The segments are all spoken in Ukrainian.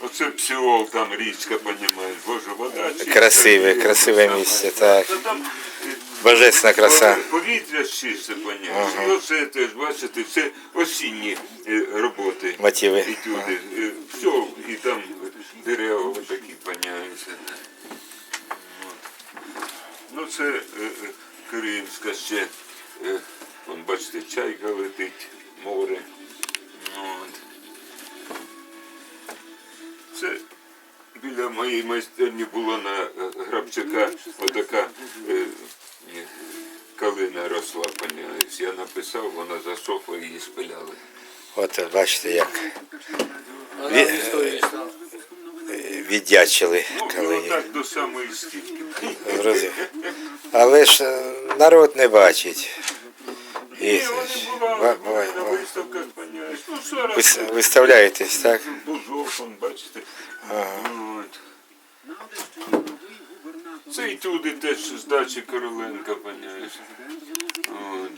Оце псіол, там річка, понімаєш, боже, вода чиста. Красиве, красиве місце, так. Та там Божественна краса. Повітря чисте, понімаєш. І оце теж, бачите, це осінні е, роботи. Мотиви. Етюди. Е, Все, і там дерева такі поняються. Ну це е, е, Кримська ще. Е, Вон, бачите, чайка летить, море. Моєї майстерні було на е, Грабчака отака е, е, калина росла, поняєш. Я написав, вона засохла її спиляли. От бачите, як Ві- віддячили Ну, і калині. до самої стільки. Але ж е, народ не бачить. І Ні, вони бували на виставках, поняєш. Ну, Ви зараз с- виставляєтесь, так? он, бачите. От. Це і туди теж з дачі Короленка, поняєш. От.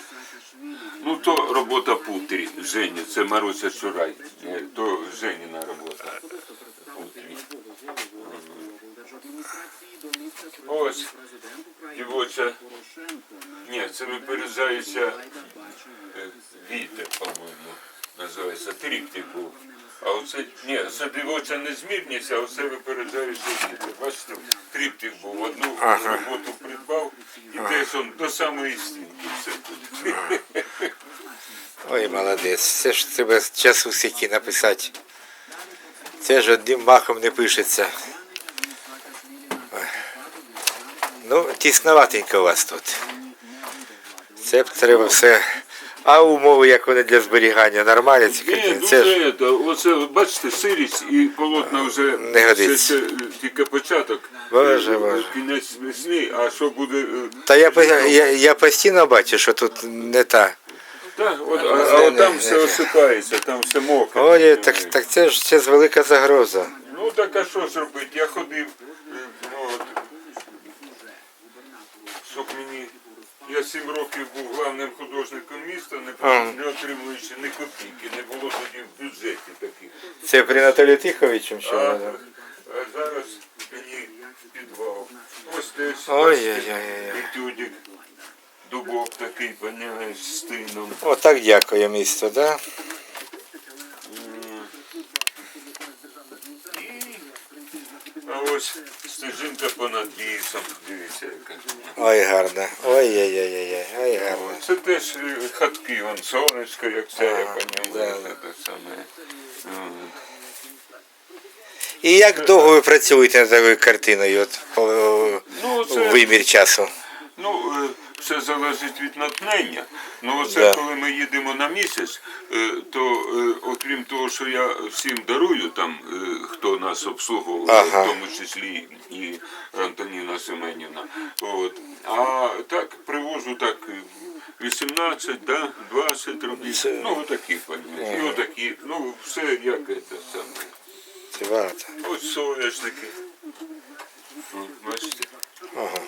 Ну, то робота Путрі, Жені, це Маруся Чурай. Е, То Женіна робота. Путрі. Ось дівоча. Ні, це випереджаюча е, вітер, по-моєму, називається. Тріптик був. А оце, ні, це дівоча незмірність, а оце випереджаюча вітер. Бачите, тріптик був, одну Ага. роботу придбав і теж он до самої стінки все тут. Ой, молодець. Це ж треба часу скільки написати. Це ж одним махом не пишеться. Ну, тісноватенько у вас тут. Це б треба все. А умови, як вони для зберігання, нормальні ці Ні, картини? Це ж дуже це, оце, бачите, сирість і полотна вже Не годиться. Це, ще, е, тільки початок. Боже, Е, Боже. Кінець весни, а що буде. е, Та я, по- я, я постійно бачу, що тут не та. Так, от, а, а от там все осипається, там все мокре. Ой, так, так це ж це ж велика загроза. Ну так а що ж робити? Я ходив, е, ну, от, щоб мені. Я сім років був главним художником міста, не, не отримуючи ні копійки, не було тоді в бюджеті таких. Це при Наталі Тиховичем, що А, а зараз мені підвал. Ось десь етюдик, дубок такий, поняєш, з тином. О, так дякую місто, да? А ось стежинка понад лісом, дивіться яка. Ой, гарно. Ой-ой-ой, ой, гарно. Це теж е, хатки, вон сонечко, як це, я по ньому, да. це саме. От. І як довго ви працюєте над такою картиною, от, по, Ну, це, вимір часу? Все залежить від натхнення. Ну, оце Да. коли ми їдемо на місяць, е, то е, окрім того, що я всім дарую, там, е, хто нас обслуговує, Ага. в тому числі і Антоніна Семенівна. От. А так привожу так. е, 18, да, 20 робіт. Це- Ну, отакі, пані. І отакі. Ну, все як це саме. Це. Ось соняшники. О, Бачите? Ага.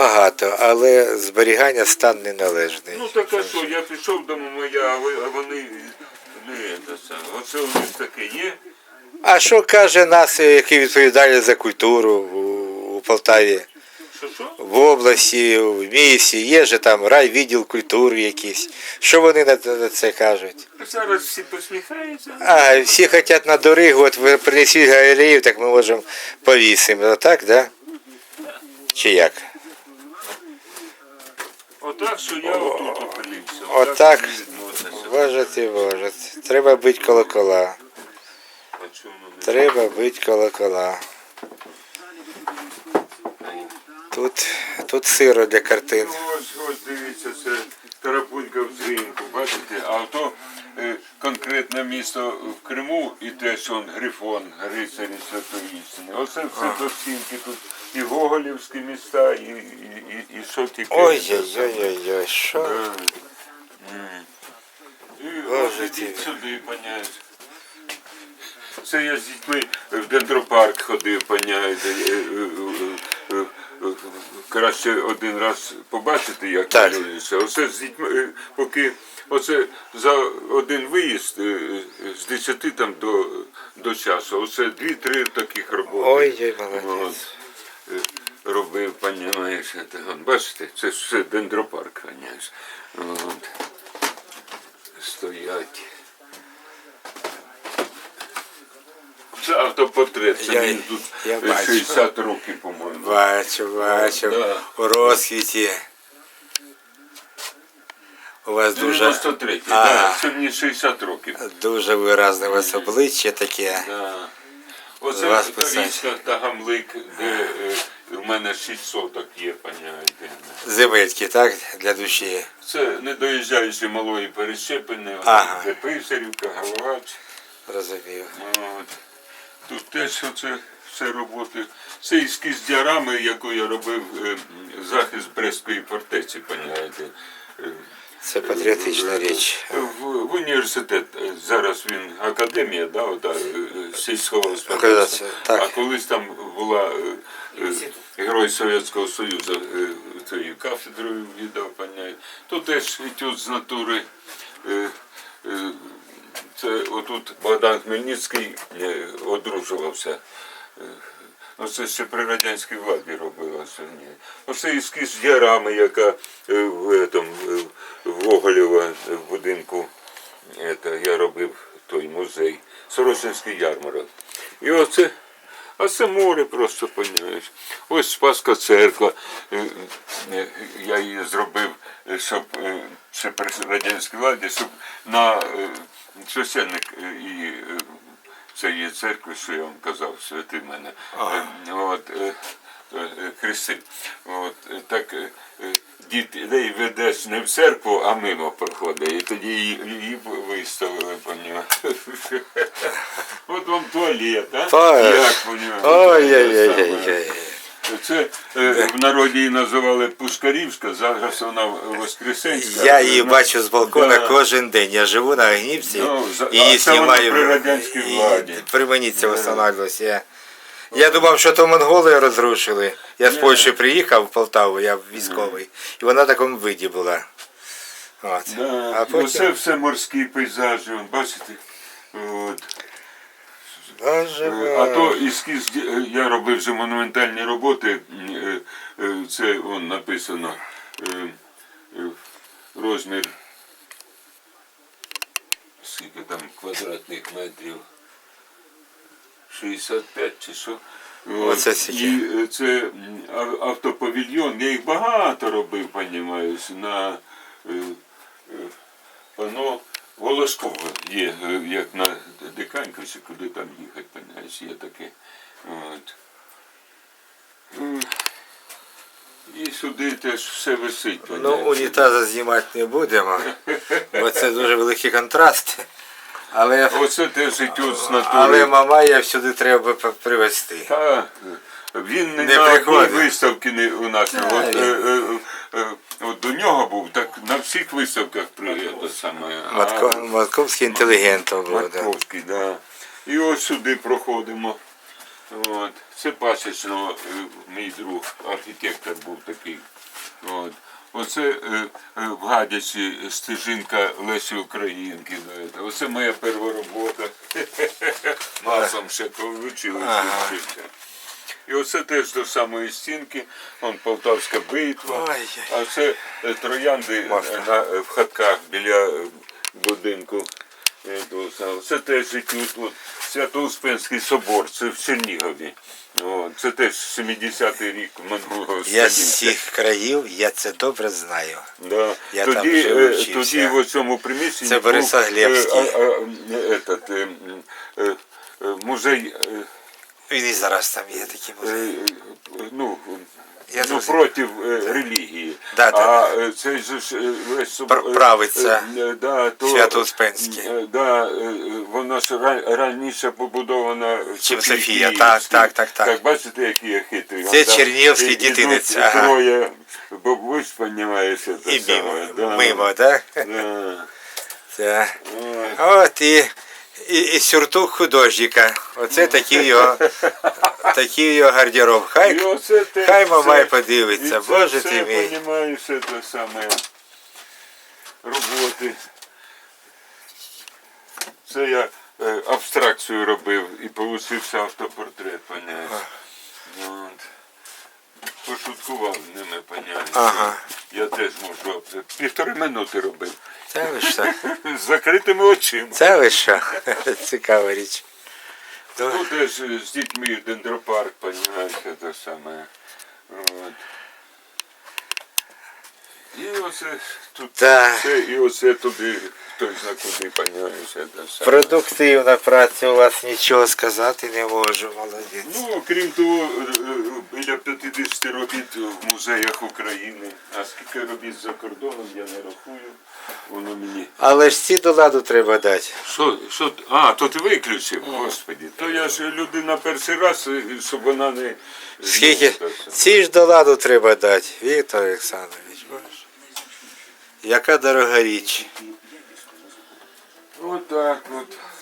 Багато, але зберігання стан неналежний. Ну так а що, я пішов до моя, а вони не це саме. Оце у них таке є. А що каже нас, е, який відповідальний за культуру у, Полтаві? В області, в місті, є же там райвідділ культури якийсь. Що вони на, на це кажуть? Зараз всі посміхаються. А, всі хочуть на дорогу, от ви принесіть галерею, так ми можемо повісимо. Так, да? Чи як? Отак, що я отут опинився. Отак. мені і Боже. Треба бить колокола. Треба бить колокола. Тут, тут сиро для картин. Ось, ось дивіться, це Тарапунька взимку, бачите, а то конкретне місто в Криму і теж он Грифон, рицарі Святоїстини. Оце все до стінки тут і Гоголівські міста, і, і, і, і що тільки. Ой-ой-ой-ой, що? Е, м. І Боже ось ідіть сюди, поняєш. це я з дітьми в дендропарк ходив, поняєте. Краще один раз побачити, як Так. малюється. Оце з дітьми, е, поки оце за один виїзд е, з 10 там до, до часу. Оце дві-три таких роботи. Ой, ой, молодець. От, е, робив, понімаєш, це, от, бачите, це ж все дендропарк. От. Стоять. Це автопортрет, це Я- він тут я е, бачу. 60 років, по-моєму. Бачу, бачу. Да. У розквіті. У вас дуже, 93 А. да, це мені 60 років. дуже виразне у вас обличчя таке. Да. Оце Вас та Тагамлик, де е, в мене 6 соток є, поняєте. Земельки, так? Для душі. Це не доїжджаючи малої перещепини, Ага. де Писарівка, Галач. Розумію. От. Тут теж оце все роботи. Це ескіз діарами, яку я робив е, захист Брестської фортеці, поняєте. Е, Це патріотична річ. В, в університет е, зараз він академія, да, ота, е, сільського господарства. А колись там була е, е, герой Совєтського Союзу е, цією кафедрою віддав паняй. То теж етюд з натури. Е, е, отут Богдан Хмельницький е, одружувався. Ну, Це ще при радянській владі робилося. Ні. це ескіз ярами, яка е, в, этом, е, в Гоголєва е, в будинку это, я робив той музей, Сорочинський ярмарок. І оце, а це море просто понімаєш. Ось Спаска церква. Е, е, Я її зробив, е, щоб це при радянській владі, щоб на священник і е, цієї церкви, що я вам казав, святий мене. От, хрестив. От, е, так е, е, дітей ведеш не в церкву, а мимо проходить. І тоді її, її виставили, понімаєш. От вам туалет, а? Як понімаєш? Ой-ой-ой. Це е, в народі її називали Пушкарівська, зараз вона Воскресенська. Я її бачу з балкона Да. кожен день. Я живу на Гнівці, Ну, а її це вона знімаю. при радянській і владі. При мені це встановлювалося. Я, думав, що то монголи розрушили. Я з Польщі приїхав в Полтаву, я військовий. І вона в такому виді була. От. Да. А і Оце все морські пейзажі, бачите? От. Е. А то ескіз, е, я робив вже монументальні роботи, е, е, це вон написано е, е, розмір скільки там квадратних метрів. 65 чи що. От. Оце? І е, це автопавільйон, я їх багато робив, понімаєш, на е, е, воно Волошково є, як на Диканьку, чи куди там їхати, понімаєш, є таке. От. І сюди теж все висить. Ну, унітаза знімати не будемо, бо це дуже великий контраст. Але, Оце теж етюд з натури. але Мамая всюди треба привезти. Та, він не, Не на одній приходить. виставці не у нас. Та, От, е, е, е, от до нього був, так на всіх виставках прийде саме. А, Матко, Матковський інтелігент був. Да. Матковський, да. І ось сюди проходимо. От. Це пасічно, е, мій друг, архітектор був такий. От. Оце е, е, в гадяці стежинка Лесі Українки. Оце моя перша робота. Масом ще вчилися. Ага. І оце теж до самої стінки, вон Полтавська битва. А це е, троянди на, в хатках біля будинку. Е. Це теж тут Свято-Успенський собор, це в Чернігові. Це теж 70-й рік минулого Я з всіх країв, я це добре знаю. Да. Я тоді, там е, тоді в цьому приміщенні Це був, е, а, а, е, этот, е, е, е, музей е, Він і зараз там є такі е, музеї. е, ну, Я ну, проти е, релігії. Да, да, а е, цей же ж е, весь Пр- правиця. е, е, да, то, Свято-Успенське. е, Да, е, е, воно ж раніше побудовано в Чим Софія, так, так, так, так. Так, бачите, які я хитрий. Це Чернігівський і- дитинець, ага. Троє, бо ви ж розумієте, це І саме. мимо, да. мимо, так? Да. Це. Ой. От і і, і сюртук художника. Оце такий його, такий його гардероб. І Хай, оце те хай мамай все- подивиться. і це Боже все, ти мій. понімаєш, це саме роботи. Це я е, абстракцію робив і получився автопортрет, поняєш. От. Пошуткував ними, поняєш. Ага. Я теж можу. Півтори минути робив. Це ви що? З закритими очима. Це ви що? Цікава річ. Тут Ну, теж з дітьми дендропарк, понимаєш, те саме. От. І оце тут Так. все, і оце туди, на куди, понимаєш. Продуктивна праця у вас нічого сказати не можу, молодець. Ну, крім того, е, е, біля 50 робіт в музеях України, а скільки робіт за кордоном, я не рахую, воно мені. Але ж ці до ладу треба дати. Що, що, а, то ти виключив, господі. То я ж людина перший раз, е, щоб вона не... Скільки? Ці ж до ладу треба дати, Віктор Олександрович. Яка дорога річ. От так от.